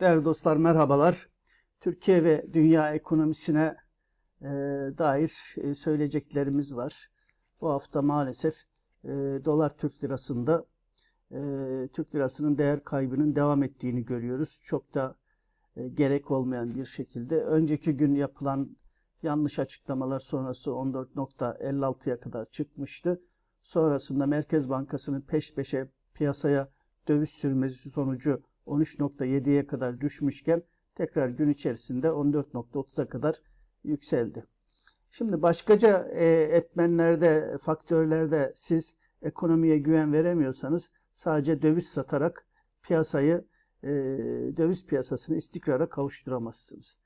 Değerli dostlar merhabalar. Türkiye ve dünya ekonomisine e, dair e, söyleyeceklerimiz var. Bu hafta maalesef e, dolar Türk lirasında e, Türk lirasının değer kaybının devam ettiğini görüyoruz. Çok da e, gerek olmayan bir şekilde. Önceki gün yapılan yanlış açıklamalar sonrası 14.56'ya kadar çıkmıştı. Sonrasında Merkez Bankası'nın peş peşe piyasaya döviz sürmesi sonucu 13.7'ye kadar düşmüşken tekrar gün içerisinde 14.30'a kadar yükseldi. Şimdi başkaca e, etmenlerde, faktörlerde siz ekonomiye güven veremiyorsanız sadece döviz satarak piyasayı, e, döviz piyasasını istikrara kavuşturamazsınız.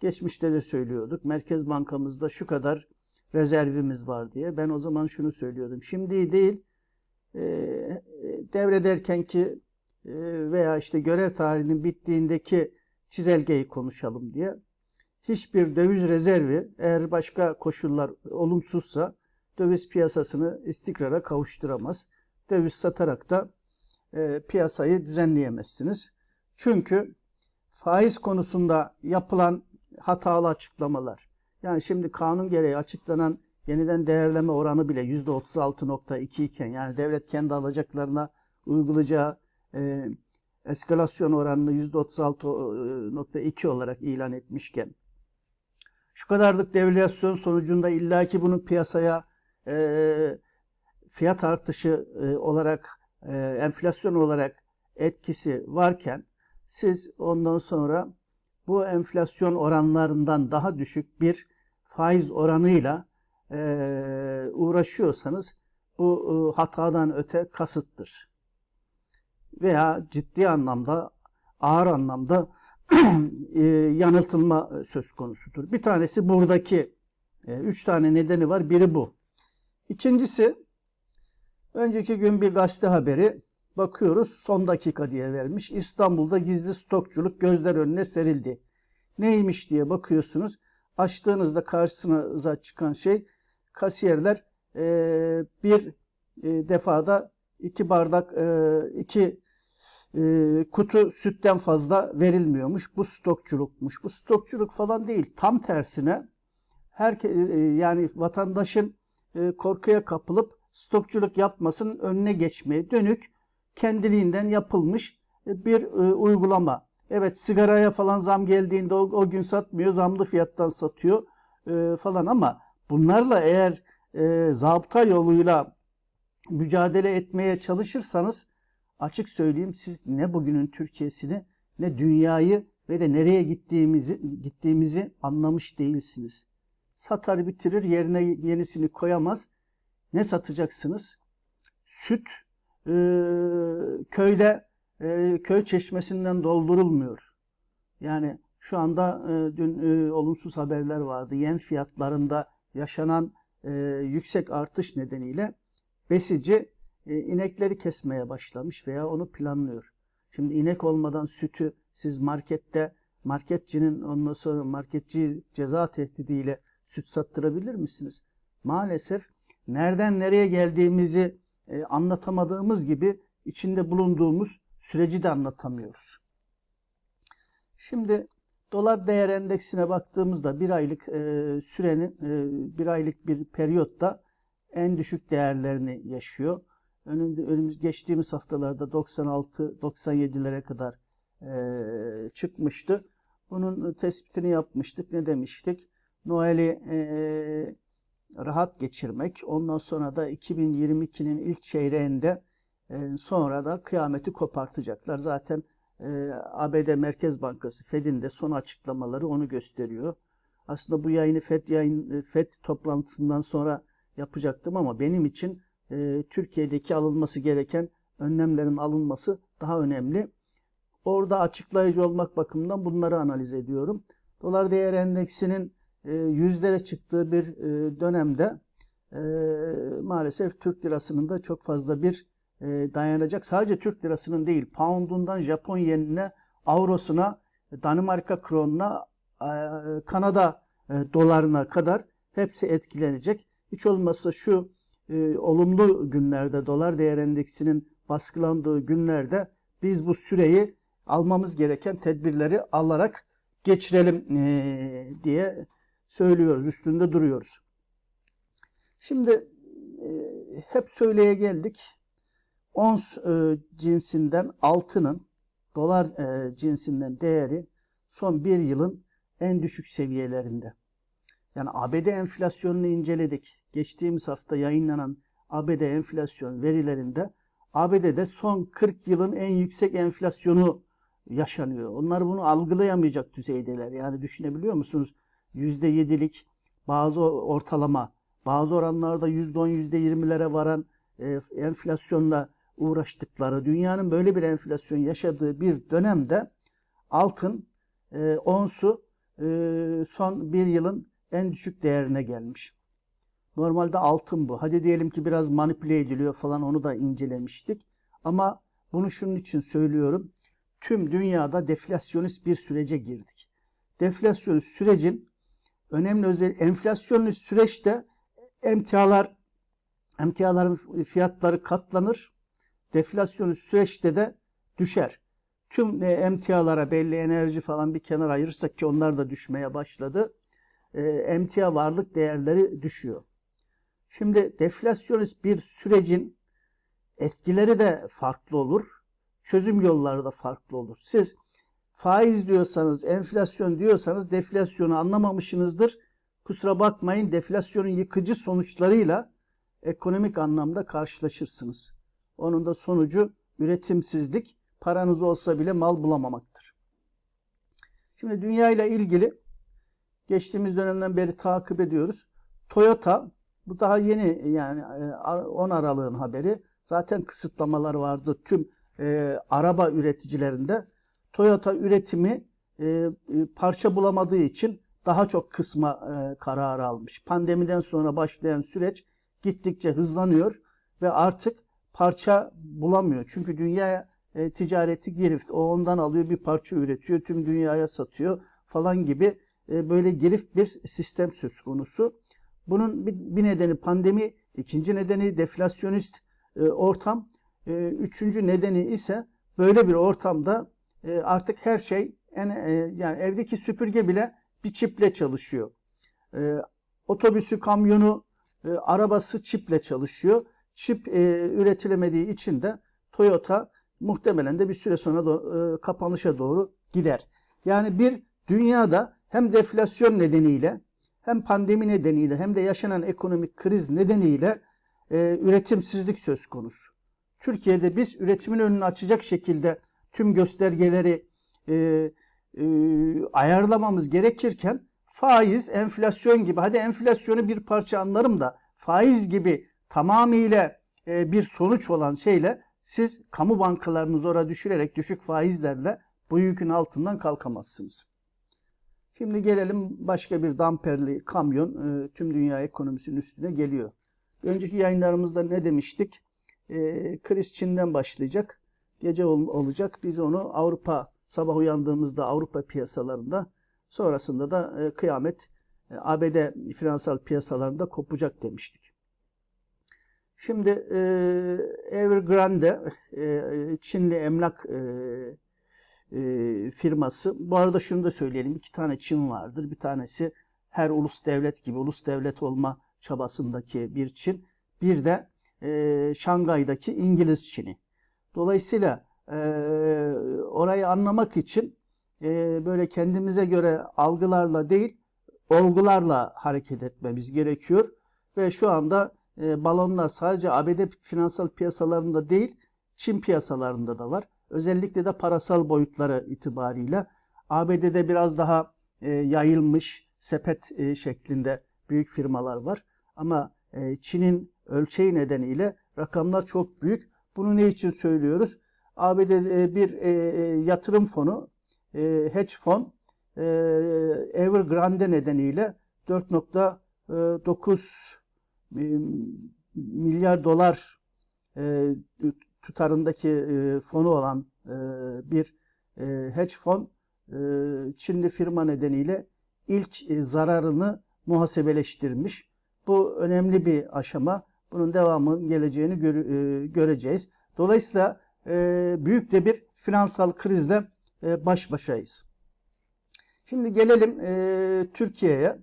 Geçmişte de söylüyorduk. Merkez Bankamızda şu kadar rezervimiz var diye. Ben o zaman şunu söylüyordum. Şimdi değil, e, devrederken ki veya işte görev tarihinin bittiğindeki çizelgeyi konuşalım diye. Hiçbir döviz rezervi eğer başka koşullar olumsuzsa döviz piyasasını istikrara kavuşturamaz. Döviz satarak da e, piyasayı düzenleyemezsiniz. Çünkü faiz konusunda yapılan hatalı açıklamalar, yani şimdi kanun gereği açıklanan yeniden değerleme oranı bile %36.2 iken yani devlet kendi alacaklarına uygulayacağı e, eskalasyon oranını %36.2 olarak ilan etmişken şu kadarlık devalüasyon sonucunda illaki bunun piyasaya e, fiyat artışı e, olarak e, enflasyon olarak etkisi varken siz ondan sonra bu enflasyon oranlarından daha düşük bir faiz oranıyla e, uğraşıyorsanız bu e, hatadan öte kasıttır veya ciddi anlamda, ağır anlamda e, yanıltılma söz konusudur. Bir tanesi buradaki, e, üç tane nedeni var, biri bu. İkincisi, önceki gün bir gazete haberi, bakıyoruz son dakika diye vermiş. İstanbul'da gizli stokçuluk gözler önüne serildi. Neymiş diye bakıyorsunuz. Açtığınızda karşınıza çıkan şey, kasiyerler e, bir defada iki bardak, iki e, kutu sütten fazla verilmiyormuş. Bu stokçulukmuş. Bu stokçuluk falan değil. Tam tersine her e, yani vatandaşın e, korkuya kapılıp stokçuluk yapmasının önüne geçmeye dönük kendiliğinden yapılmış e, bir e, uygulama. Evet sigaraya falan zam geldiğinde o, o gün satmıyor, zamlı fiyattan satıyor e, falan ama bunlarla eğer e, zabıta yoluyla mücadele etmeye çalışırsanız açık söyleyeyim siz ne bugünün Türkiye'sini ne dünyayı ve de nereye gittiğimizi gittiğimizi anlamış değilsiniz. Satar bitirir yerine yenisini koyamaz. Ne satacaksınız? Süt e, köyde e, köy çeşmesinden doldurulmuyor. Yani şu anda e, dün e, olumsuz haberler vardı. Yem fiyatlarında yaşanan e, yüksek artış nedeniyle besici e, inekleri kesmeye başlamış veya onu planlıyor. Şimdi inek olmadan sütü siz markette marketçinin ondan sonra marketçi ceza tehdidiyle süt sattırabilir misiniz? Maalesef nereden nereye geldiğimizi e, anlatamadığımız gibi içinde bulunduğumuz süreci de anlatamıyoruz. Şimdi dolar değer endeksine baktığımızda bir aylık e, sürenin e, bir aylık bir periyotta en düşük değerlerini yaşıyor önümüz, önümüz geçtiğimiz haftalarda 96-97'lere kadar e, çıkmıştı. Bunun tespitini yapmıştık. Ne demiştik? Noel'i e, rahat geçirmek. Ondan sonra da 2022'nin ilk çeyreğinde e, sonra da kıyameti kopartacaklar. Zaten e, ABD Merkez Bankası Fed'in de son açıklamaları onu gösteriyor. Aslında bu yayını FED yayın FED toplantısından sonra yapacaktım ama benim için e, Türkiye'deki alınması gereken önlemlerin alınması daha önemli. Orada açıklayıcı olmak bakımından bunları analiz ediyorum. Dolar değer endeksinin e, yüzlere çıktığı bir e, dönemde e, maalesef Türk lirasının da çok fazla bir e, dayanacak. Sadece Türk lirasının değil, poundundan Japon yenine, avrosuna, Danimarka kronuna, e, Kanada e, dolarına kadar hepsi etkilenecek. Hiç olmazsa şu e, olumlu günlerde dolar değer endeksinin baskılandığı günlerde biz bu süreyi almamız gereken tedbirleri alarak geçirelim e, diye söylüyoruz, üstünde duruyoruz. Şimdi e, hep söyleye geldik. Ons e, cinsinden altının dolar e, cinsinden değeri son bir yılın en düşük seviyelerinde. Yani ABD enflasyonunu inceledik. Geçtiğimiz hafta yayınlanan ABD enflasyon verilerinde ABD'de son 40 yılın en yüksek enflasyonu yaşanıyor. Onlar bunu algılayamayacak düzeydeler. Yani düşünebiliyor musunuz? %7'lik bazı ortalama, bazı oranlarda %10, %20'lere varan e, enflasyonla uğraştıkları, dünyanın böyle bir enflasyon yaşadığı bir dönemde altın e, onsu e, son bir yılın en düşük değerine gelmiş. Normalde altın bu. Hadi diyelim ki biraz manipüle ediliyor falan onu da incelemiştik. Ama bunu şunun için söylüyorum. Tüm dünyada deflasyonist bir sürece girdik. Deflasyonist sürecin önemli özel enflasyonist süreçte emtialar emtiaların fiyatları katlanır. Deflasyonist süreçte de düşer. Tüm e, emtialara belli enerji falan bir kenar ayırırsak ki onlar da düşmeye başladı. E, emtia varlık değerleri düşüyor. Şimdi deflasyonist bir sürecin etkileri de farklı olur. Çözüm yolları da farklı olur. Siz faiz diyorsanız, enflasyon diyorsanız deflasyonu anlamamışsınızdır. Kusura bakmayın deflasyonun yıkıcı sonuçlarıyla ekonomik anlamda karşılaşırsınız. Onun da sonucu üretimsizlik, paranız olsa bile mal bulamamaktır. Şimdi dünya ile ilgili geçtiğimiz dönemden beri takip ediyoruz. Toyota bu daha yeni yani 10 e, Aralık'ın haberi. Zaten kısıtlamalar vardı tüm e, araba üreticilerinde. Toyota üretimi e, e, parça bulamadığı için daha çok kısma e, kararı almış. Pandemiden sonra başlayan süreç gittikçe hızlanıyor ve artık parça bulamıyor. Çünkü dünya e, ticareti girift. O ondan alıyor bir parça üretiyor, tüm dünyaya satıyor falan gibi e, böyle girift bir sistem söz konusu. Bunun bir, nedeni pandemi, ikinci nedeni deflasyonist e, ortam, e, üçüncü nedeni ise böyle bir ortamda e, artık her şey yani evdeki süpürge bile bir çiple çalışıyor. Otobüsü, kamyonu, arabası çiple çalışıyor. Çip e, üretilemediği için de Toyota muhtemelen de bir süre sonra kapanışa doğru gider. Yani bir dünyada hem deflasyon nedeniyle hem pandemi nedeniyle hem de yaşanan ekonomik kriz nedeniyle e, üretimsizlik söz konusu. Türkiye'de biz üretimin önünü açacak şekilde tüm göstergeleri e, e, ayarlamamız gerekirken faiz, enflasyon gibi, hadi enflasyonu bir parça anlarım da faiz gibi tamamıyla e, bir sonuç olan şeyle siz kamu bankalarını zora düşürerek düşük faizlerle bu yükün altından kalkamazsınız. Şimdi gelelim başka bir damperli kamyon e, tüm dünya ekonomisinin üstüne geliyor. Önceki yayınlarımızda ne demiştik? E, kriz Çin'den başlayacak. Gece ol, olacak. Biz onu Avrupa sabah uyandığımızda Avrupa piyasalarında sonrasında da e, kıyamet e, ABD finansal piyasalarında kopacak demiştik. Şimdi e, Evergrande e, Çinli emlak e, e, firması. Bu arada şunu da söyleyelim. iki tane Çin vardır. Bir tanesi her ulus devlet gibi ulus devlet olma çabasındaki bir Çin. Bir de e, Şangay'daki İngiliz Çin'i. Dolayısıyla e, orayı anlamak için e, böyle kendimize göre algılarla değil olgularla hareket etmemiz gerekiyor. Ve şu anda e, balonlar sadece ABD finansal piyasalarında değil Çin piyasalarında da var. Özellikle de parasal boyutları itibariyle ABD'de biraz daha e, yayılmış sepet e, şeklinde büyük firmalar var. Ama e, Çin'in ölçeği nedeniyle rakamlar çok büyük. Bunu ne için söylüyoruz? ABD'de bir e, e, yatırım fonu, e, hedge fon, e, Evergrande nedeniyle 4.9 e, milyar dolar e, tutarındaki e, fonu olan e, bir e, hedge fon e, Çinli firma nedeniyle ilk e, zararını muhasebeleştirmiş. Bu önemli bir aşama. Bunun devamı geleceğini gör, e, göreceğiz. Dolayısıyla e, büyük de bir finansal krizle e, baş başayız. Şimdi gelelim e, Türkiye'ye.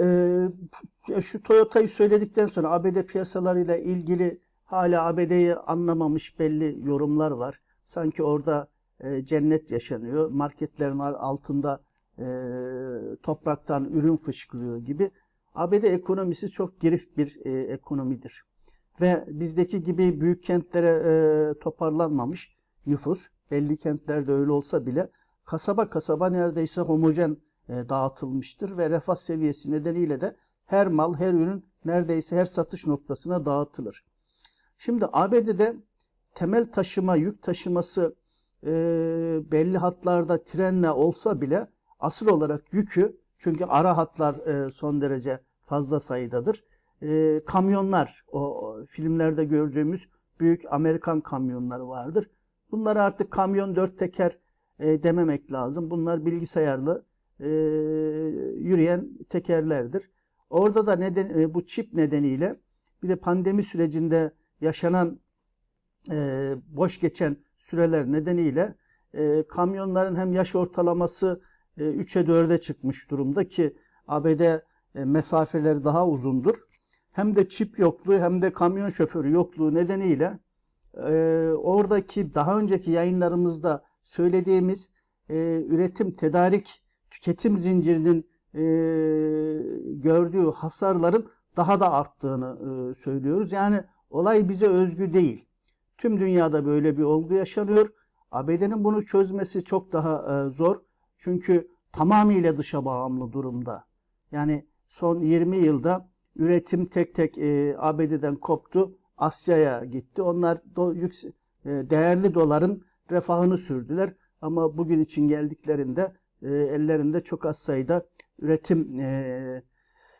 E, şu Toyota'yı söyledikten sonra ABD piyasalarıyla ilgili hala ABD'yi anlamamış belli yorumlar var. Sanki orada e, cennet yaşanıyor. Marketlerin altında e, topraktan ürün fışkırıyor gibi. ABD ekonomisi çok girif bir e, ekonomidir. Ve bizdeki gibi büyük kentlere e, toparlanmamış nüfus, belli kentlerde öyle olsa bile kasaba kasaba neredeyse homojen e, dağıtılmıştır ve refah seviyesi nedeniyle de her mal, her ürün neredeyse her satış noktasına dağıtılır. Şimdi ABD'de temel taşıma, yük taşıması e, belli hatlarda trenle olsa bile asıl olarak yükü çünkü ara hatlar e, son derece fazla sayıdadır. E, kamyonlar, o filmlerde gördüğümüz büyük Amerikan kamyonları vardır. Bunlar artık kamyon dört teker e, dememek lazım. Bunlar bilgisayarlı e, yürüyen tekerlerdir. Orada da neden e, bu çip nedeniyle bir de pandemi sürecinde yaşanan e, boş geçen süreler nedeniyle e, kamyonların hem yaş ortalaması e, 3'e 4'e çıkmış durumda ki ABD e, mesafeleri daha uzundur. Hem de çip yokluğu hem de kamyon şoförü yokluğu nedeniyle e, oradaki daha önceki yayınlarımızda söylediğimiz e, üretim, tedarik, tüketim zincirinin e, gördüğü hasarların daha da arttığını e, söylüyoruz. Yani olay bize özgü değil. Tüm dünyada böyle bir olgu yaşanıyor. ABD'nin bunu çözmesi çok daha e, zor. Çünkü tamamıyla dışa bağımlı durumda. Yani son 20 yılda üretim tek tek e, ABD'den koptu. Asya'ya gitti. Onlar e, değerli doların refahını sürdüler. Ama bugün için geldiklerinde ellerinde çok az sayıda üretim e,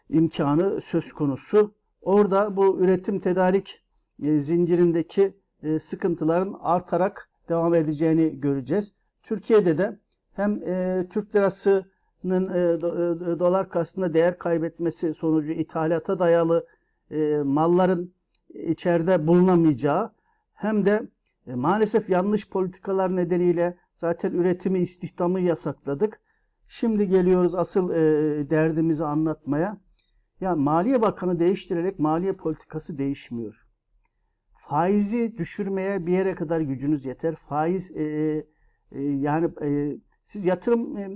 imkanı söz konusu. Orada bu üretim tedarik e, zincirindeki e, sıkıntıların artarak devam edeceğini göreceğiz. Türkiye'de de hem e, Türk lirasının e, do, e, dolar karşısında değer kaybetmesi sonucu ithalata dayalı e, malların içeride bulunamayacağı hem de e, maalesef yanlış politikalar nedeniyle zaten üretimi, istihdamı yasakladık. Şimdi geliyoruz asıl e, derdimizi anlatmaya. Ya Maliye Bakanı değiştirerek maliye politikası değişmiyor. Faizi düşürmeye bir yere kadar gücünüz yeter. Faiz e, e, yani e, siz yatırım e,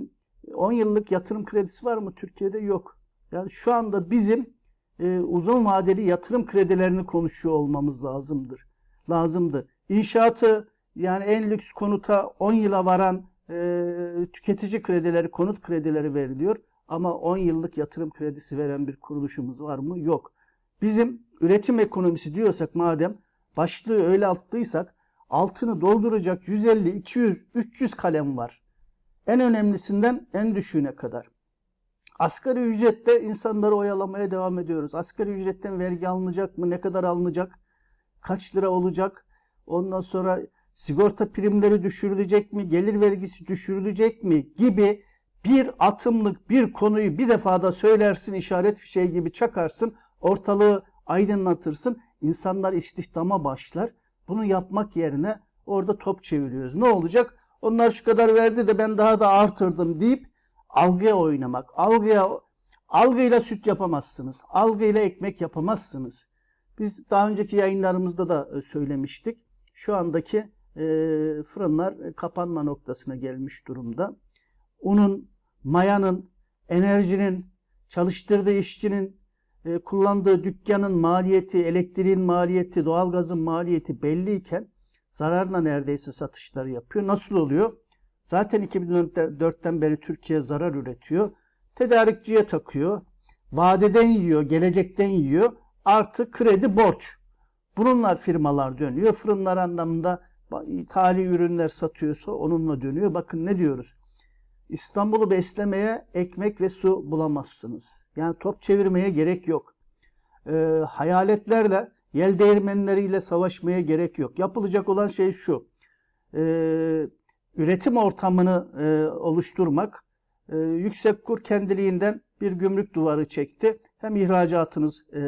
10 yıllık yatırım kredisi var mı Türkiye'de? Yok. Yani şu anda bizim e, uzun vadeli yatırım kredilerini konuşuyor olmamız lazımdır. Lazımdı. İnşaatı yani en lüks konuta 10 yıla varan e, tüketici kredileri, konut kredileri veriliyor. Ama 10 yıllık yatırım kredisi veren bir kuruluşumuz var mı? Yok. Bizim üretim ekonomisi diyorsak madem başlığı öyle attıysak altını dolduracak 150, 200, 300 kalem var. En önemlisinden en düşüğüne kadar. Asgari ücrette insanları oyalamaya devam ediyoruz. Asgari ücretten vergi alınacak mı? Ne kadar alınacak? Kaç lira olacak? Ondan sonra sigorta primleri düşürülecek mi? Gelir vergisi düşürülecek mi? Gibi bir atımlık bir konuyu bir defada söylersin, işaret fişeği gibi çakarsın, ortalığı aydınlatırsın, insanlar istihdama başlar. Bunu yapmak yerine orada top çeviriyoruz. Ne olacak? Onlar şu kadar verdi de ben daha da artırdım deyip algıya oynamak. Algıya algıyla süt yapamazsınız. Algıyla ekmek yapamazsınız. Biz daha önceki yayınlarımızda da söylemiştik. Şu andaki e, fırınlar kapanma noktasına gelmiş durumda. Unun, mayanın, enerjinin, çalıştırdığı işçinin, e, kullandığı dükkanın maliyeti, elektriğin maliyeti, doğalgazın maliyeti belliyken zararla neredeyse satışları yapıyor. Nasıl oluyor? Zaten 2004'ten beri Türkiye zarar üretiyor. Tedarikçiye takıyor. Vadeden yiyor, gelecekten yiyor. Artı kredi borç. Bununla firmalar dönüyor. Fırınlar anlamında ithali ürünler satıyorsa onunla dönüyor. Bakın ne diyoruz? İstanbul'u beslemeye ekmek ve su bulamazsınız. Yani top çevirmeye gerek yok. Ee, hayaletlerle, yel değirmenleriyle savaşmaya gerek yok. Yapılacak olan şey şu. Ee, üretim ortamını e, oluşturmak. E, yüksek kur kendiliğinden bir gümrük duvarı çekti. Hem ihracatınız e,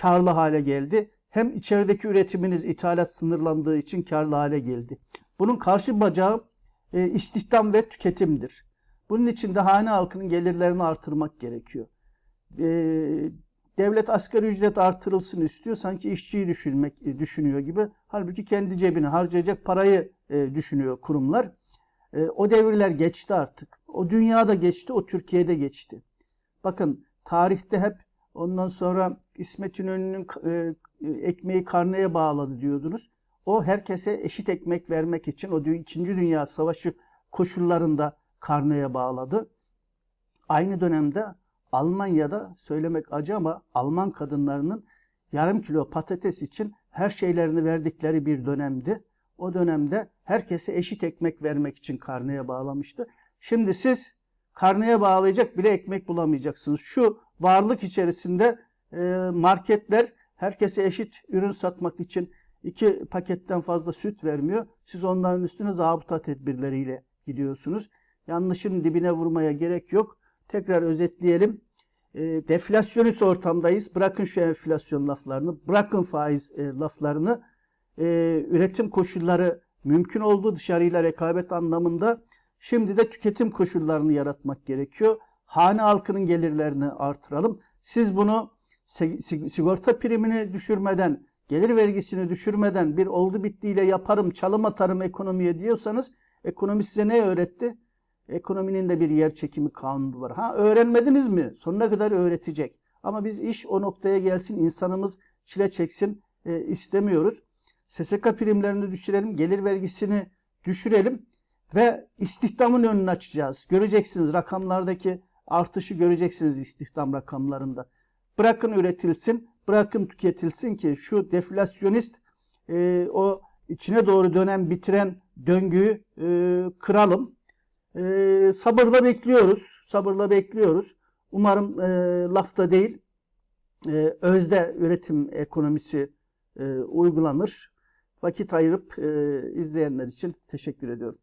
karlı hale geldi hem içerideki üretiminiz ithalat sınırlandığı için karlı hale geldi. Bunun karşı bacağı e, istihdam ve tüketimdir. Bunun için de hane halkının gelirlerini artırmak gerekiyor. E, devlet asgari ücret artırılsın istiyor. Sanki işçiyi düşünmek e, düşünüyor gibi. Halbuki kendi cebine harcayacak parayı e, düşünüyor kurumlar. E, o devirler geçti artık. O dünyada geçti, o Türkiye'de geçti. Bakın tarihte hep ondan sonra İsmet İnönü'nün e, ekmeği karneye bağladı diyordunuz. O herkese eşit ekmek vermek için o dü- İkinci Dünya Savaşı koşullarında karneye bağladı. Aynı dönemde Almanya'da söylemek acı ama Alman kadınlarının yarım kilo patates için her şeylerini verdikleri bir dönemdi. O dönemde herkese eşit ekmek vermek için karneye bağlamıştı. Şimdi siz karneye bağlayacak bile ekmek bulamayacaksınız. Şu varlık içerisinde e, marketler herkese eşit ürün satmak için iki paketten fazla süt vermiyor. Siz onların üstüne zabıta tedbirleriyle gidiyorsunuz. Yanlışın dibine vurmaya gerek yok. Tekrar özetleyelim. E, deflasyonist ortamdayız. Bırakın şu enflasyon laflarını, bırakın faiz e, laflarını. E, üretim koşulları mümkün oldu dışarıyla rekabet anlamında. Şimdi de tüketim koşullarını yaratmak gerekiyor. Hane halkının gelirlerini artıralım. Siz bunu sig- sigorta primini düşürmeden, gelir vergisini düşürmeden bir oldu bittiyle yaparım, çalım atarım ekonomiye diyorsanız ekonomi size ne öğretti? Ekonominin de bir yer çekimi kanunu var. Ha öğrenmediniz mi? Sonuna kadar öğretecek. Ama biz iş o noktaya gelsin, insanımız çile çeksin e, istemiyoruz. SSK primlerini düşürelim, gelir vergisini düşürelim ve istihdamın önünü açacağız. Göreceksiniz rakamlardaki artışı göreceksiniz istihdam rakamlarında. Bırakın üretilsin, bırakın tüketilsin ki şu deflasyonist e, o içine doğru dönen bitiren döngüyü e, kıralım. E, sabırla bekliyoruz, sabırla bekliyoruz. Umarım e, lafta değil, e, özde üretim ekonomisi e, uygulanır. Vakit ayırıp e, izleyenler için teşekkür ediyorum.